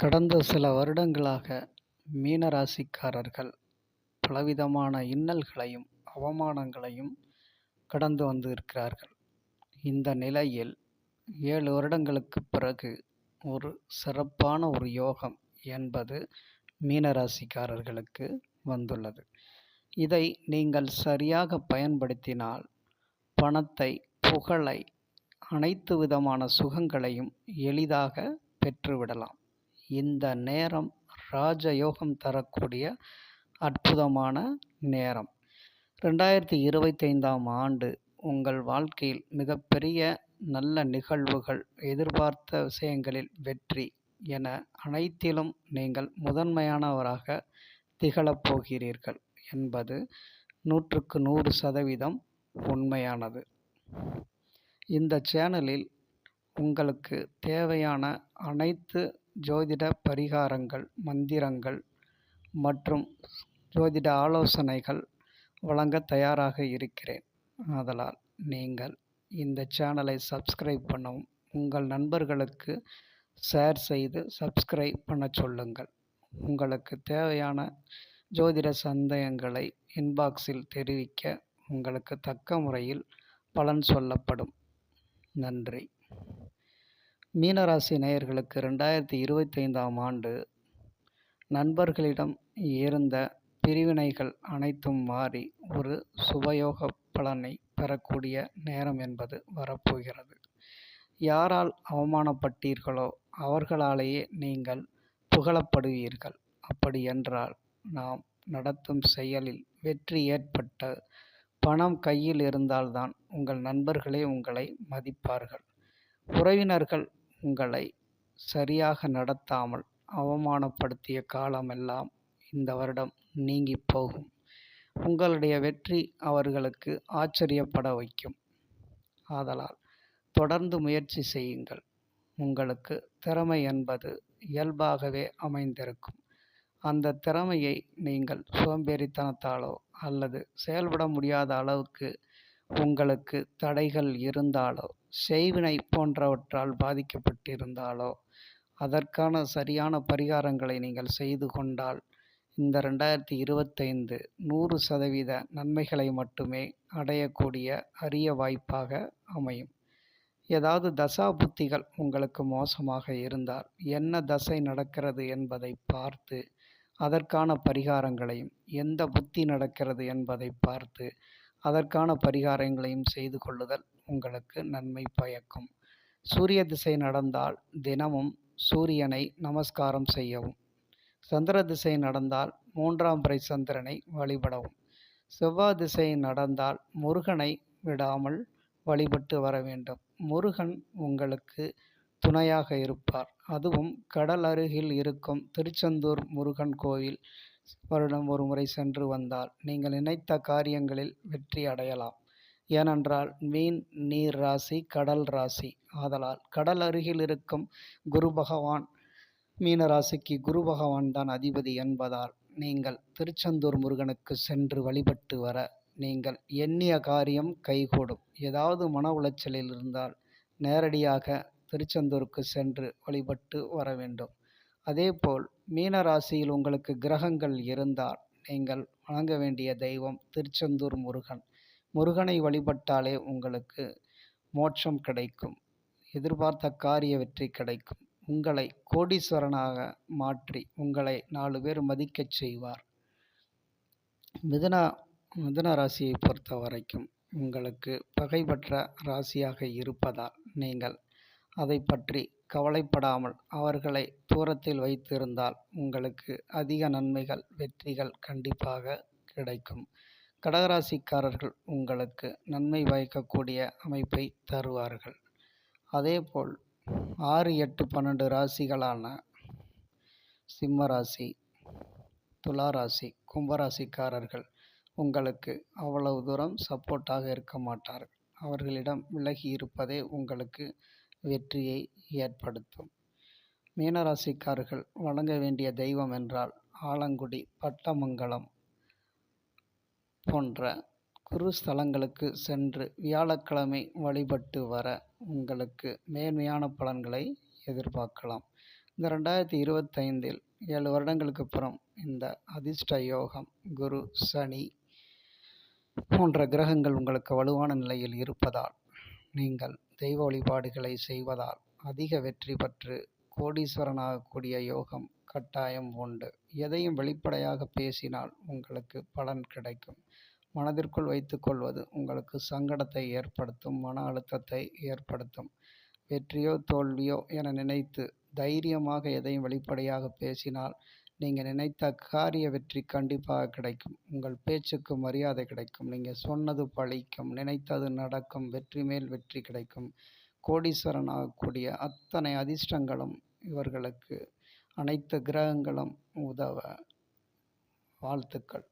கடந்த சில வருடங்களாக மீன ராசிக்காரர்கள் பலவிதமான இன்னல்களையும் அவமானங்களையும் கடந்து வந்து இருக்கிறார்கள் இந்த நிலையில் ஏழு வருடங்களுக்குப் பிறகு ஒரு சிறப்பான ஒரு யோகம் என்பது மீனராசிக்காரர்களுக்கு வந்துள்ளது. இதை நீங்கள் சரியாக பயன்படுத்தினால் பணத்தை புகழை அனைத்து விதமான சுகங்களையும் எளிதாக பெற்றுவிடலாம். இந்த நேரம் ராஜயோகம் தரக்கூடிய அற்புதமான நேரம். ரெண்டாயிரத்தி இருபத்தைந்தாம் ஆண்டு உங்கள் வாழ்க்கையில் மிகப்பெரிய நல்ல நிகழ்வுகள் எதிர்பார்த்த விஷயங்களில் வெற்றி என அனைத்திலும் நீங்கள் முதன்மையானவராக திகழப் போகிறீர்கள் என்பது நூற்றுக்கு நூறு சதவீதம் உண்மையானது. இந்த சேனலில் உங்களுக்கு தேவையான அனைத்து ஜோதிட பரிகாரங்கள் மந்திரங்கள் மற்றும் ஜோதிட ஆலோசனைகள் வழங்க தயாராக இருக்கிறேன். ஆதலால் நீங்கள் இந்த சேனலை சப்ஸ்கிரைப் பண்ணவும் உங்கள் நண்பர்களுக்கு ஷேர் செய்து சப்ஸ்கிரைப் பண்ண சொல்லுங்கள். உங்களுக்கு தேவையான ஜோதிட சந்தேகங்களை இன்பாக்ஸில் தெரிவிக்க உங்களுக்கு தக்க முறையில் பலன் சொல்லப்படும். நன்றி. மீனராசி நேயர்களுக்கு ரெண்டாயிரத்தி இருபத்தைந்தாம் ஆண்டு நண்பர்களிடம் இருந்த பிரிவினைகள் அனைத்தும் மாறி ஒரு சுபயோக பலனை பெறக்கூடிய நேரம் என்பது வரப்போகிறது. யாரால் அவமானப்பட்டீர்களோ அவர்களாலேயே நீங்கள் புகழப்படுவீர்கள். அப்படி என்றால் நாம் நடத்தும் செயலில் வெற்றி ஏற்பட்ட பணம் கையில் இருந்தால்தான் உங்கள் நண்பர்களே உங்களை மதிப்பார்கள். உறவினர்கள் உங்களை சரியாக நடத்தாமல் அவமானப்படுத்திய காலமெல்லாம் இந்த வருடம் நீங்கி போகும். உங்களுடைய வெற்றி அவர்களுக்கு ஆச்சரியப்பட வைக்கும். ஆதலால் தொடர்ந்து முயற்சி செய்யுங்கள். உங்களுக்கு திறமை என்பது இயல்பாகவே அமைந்திருக்கும். அந்த திறமையை நீங்கள் சோம்பேறித்தனத்தாலோ அல்லது செயல்பட முடியாத அளவுக்கு உங்களுக்கு தடைகள் இருந்தாலோ செய்வினை போன்றவற்றால் பாதிக்கப்பட்டிருந்தாலோ அதற்கான சரியான பரிகாரங்களை நீங்கள் செய்து கொண்டால் இந்த ரெண்டாயிரத்தி இருபத்தைந்து நூறு சதவீத நன்மைகளை மட்டுமே அடையக்கூடிய அரிய வாய்ப்பாக அமையும். ஏதாவது தசா புத்திகள் உங்களுக்கு மோசமாக இருந்தால் என்ன தசை நடக்கிறது என்பதை பார்த்து அதற்கான பரிகாரங்களையும் எந்த புத்தி நடக்கிறது என்பதை பார்த்து அதற்கான பரிகாரங்களையும் செய்து கொள்ளுதல் உங்களுக்கு நன்மை பயக்கும். சூரிய திசை நடந்தால் தினமும் சூரியனை நமஸ்காரம் செய்யவும். சந்திர திசை நடந்தால் மூன்றாம் பிறை சந்திரனை வழிபடவும். செவ்வாய் திசை நடந்தால் முருகனை விடாமல் வழிபட்டு வர வேண்டும். முருகன் உங்களுக்கு துணையாக இருப்பார். அதுவும் கடல் அருகில் இருக்கும் திருச்செந்தூர் முருகன் கோவில் வருடம் ஒரு முறை சென்று வந்தால் நீங்கள் நினைத்த காரியங்களில் வெற்றி அடையலாம். ஏனென்றால் மீன் நீர் ராசி கடல் ராசி. ஆதலால் கடல் அருகில் இருக்கும் குரு பகவான் மீன ராசிக்கு குரு பகவான் தான் அதிபதி என்பதால் நீங்கள் திருச்செந்தூர் முருகனுக்கு சென்று வழிபட்டு வர நீங்கள் எண்ணிய காரியம் கைகூடும். ஏதாவது மன உளைச்சலில் இருந்தால் நேரடியாக திருச்செந்தூருக்கு சென்று வழிபட்டு வர வேண்டும் அதேபோல் மீன ராசியில் உங்களுக்கு கிரகங்கள் இருந்தால் நீங்கள் வணங்க வேண்டிய தெய்வம் திருச்செந்தூர் முருகன். முருகனை வழிபட்டாலே உங்களுக்கு மோட்சம் கிடைக்கும். எதிர்பார்த்த காரிய வெற்றி கிடைக்கும். உங்களை கோடீஸ்வரனாக மாற்றி உங்களை நாலு பேர் மதிக்கச் செய்வார். மிதுன மிதுன ராசியை பொறுத்த வரைக்கும் உங்களுக்கு பகைபற்ற ராசியாக இருப்பதால் நீங்கள் அதை பற்றி கவலைப்படாமல் அவர்களை தூரத்தில் வைத்திருந்தால் உங்களுக்கு அதிக நன்மைகள் வெற்றிகள் கண்டிப்பாக கிடைக்கும். கடகராசிக்காரர்கள் உங்களுக்கு நன்மை பயக்கக்கூடிய அமைப்பை தருவார்கள். அதேபோல் ஆறு எட்டு பன்னெண்டு ராசிகளான சிம்மராசி துளாராசி துலா ராசி கும்பராசிக்காரர்கள் உங்களுக்கு அவ்வளவு தூரம் சப்போர்ட்டாக இருக்க மாட்டார்கள். அவர்களிடம் விலகி இருப்பதே உங்களுக்கு வெற்றியை ஏற்படுத்தும். மீனராசிக்காரர்கள் வணங்க வேண்டிய தெய்வம் என்றால் ஆலங்குடி பட்டமங்கலம் போன்ற குரு ஸ்தலங்களுக்கு சென்று வியாழக்கிழமை வழிபட்டு வர உங்களுக்கு மேன்மையான பலன்களை எதிர்பார்க்கலாம். இந்த ரெண்டாயிரத்தி இருபத்தைந்தில் ஏழு வருடங்களுக்கு அப்புறம் இந்த அதிர்ஷ்ட யோகம் குரு சனி போன்ற கிரகங்கள் உங்களுக்கு வலுவான நிலையில் இருப்பதால் நீங்கள் தெய்வ வழிபாடுகளை செய்வதால் அதிக வெற்றி பெற்று கோடீஸ்வரனாகக்கூடிய யோகம் கட்டாயம் உண்டு. எதையும் வெளிப்படையாக பேசினால் உங்களுக்கு பலன் கிடைக்கும். மனதிற்குள் வைத்துக்கொள்வது உங்களுக்கு சங்கடத்தை ஏற்படுத்தும் மன அழுத்தத்தை ஏற்படுத்தும். வெற்றியோ தோல்வியோ என நினைத்து தைரியமாக எதையும் வெளிப்படையாக பேசினால் நீங்கள் நினைத்த காரிய வெற்றி கண்டிப்பாக கிடைக்கும். உங்கள் பேச்சுக்கு மரியாதை கிடைக்கும். நீங்கள் சொன்னது பழிக்கும். நினைத்தது நடக்கும். வெற்றி மேல் வெற்றி கிடைக்கும். கோடீஸ்வரன் ஆகக்கூடிய அத்தனை அதிர்ஷ்டங்களும் இவர்களுக்கு அனைத்து கிரகங்களும் உதவ வாழ்த்துக்கள்.